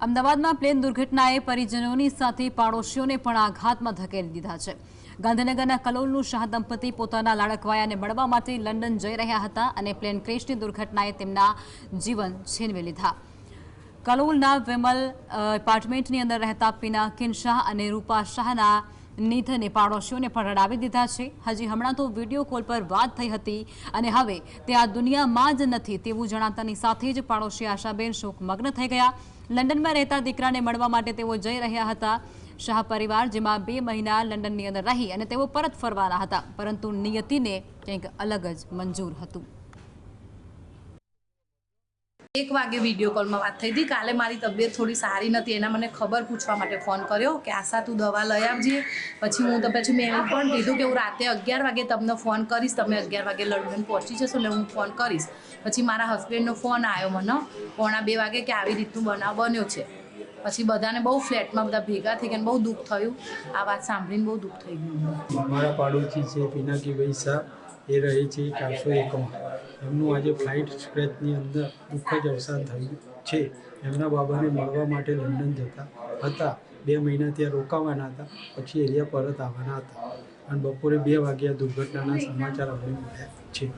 અમદાવાદમાં પ્લેન દુર્ઘટનાએ પરિજનોની સાથે પાડોશીઓને પણ આઘાતમાં ધકેલી દીધા છે. ગાંધીનગરના કલોલનું શાહ દંપતી પોતાના લાડકવાયાને મળવા માટે લંડન જઈ રહ્યા હતા અને પ્લેન ક્રેશની દુર્ઘટનાએ તેમના જીવન છીનવી લીધા. કલોલના વિમલ એપાર્ટમેન્ટની અંદર રહેતા પિનાકિન શાહ અને રૂપા શાહના નિધને પાડોશીઓને પણ રડાવી દીધા છે. હજી હમણાં તો વીડિયો કોલ પર વાત થઈ હતી અને હવે તે આ દુનિયામાં જ નથી તેવું જણાતાની સાથે જ પાડોશી આશાબેન શોકમગ્ન થઈ ગયા. લંડનમાં રહેતા દીકરાને મળવા માટે તેઓ જઈ રહ્યા હતા. શાહ પરિવાર જેમાં બે મહિના લંડનની અંદર રહી અને તેઓ પરત ફરવાના હતા, પરંતુ નિયતિને કંઈક અલગ જ મંજૂર હતું. એક વાગે વીડિયો કોલમાં વાત થઈ હતી. કાલે મારી તબિયત થોડી સારી નથી, એના મને ખબર પૂછવા માટે ફોન કર્યો કે, આશા, તું દવા લઈ આવજે. પછી હું તો પછી મેં એવું પણ કીધું કે, હું રાતે અગિયાર વાગે તમને ફોન કરીશ. તમે અગિયાર વાગે લંડન પહોંચી જશો, એટલે હું ફોન કરીશ. પછી મારા હસબન્ડનો ફોન આવ્યો મને, પોણા બે વાગે કે, આવી રીતનું બનાવ બન્યો છે. પછી બધાને બહુ ફ્લેટમાં બધા ભેગા થઈ ગયા બહુ દુઃખ થયું. આ વાત સાંભળીને બહુ દુઃખ થઈ ગયું. મારા પાડોશી છે પિનાકી શાહ. એ રહે છે ચારસો એકમાં એમનું આજે ફ્લાઇટ સ્ક્રેચની અંદર દુઃખદ અવસાન થયું છે. એમના બાબાને મળવા માટે લંડન જતા હતા. બે મહિના ત્યાં રોકાવાના હતા, પછી એરિયા પરત આવવાના હતા. અને બપોરે બે વાગ્યા દુર્ઘટનાના સમાચાર અમને મળ્યા છે.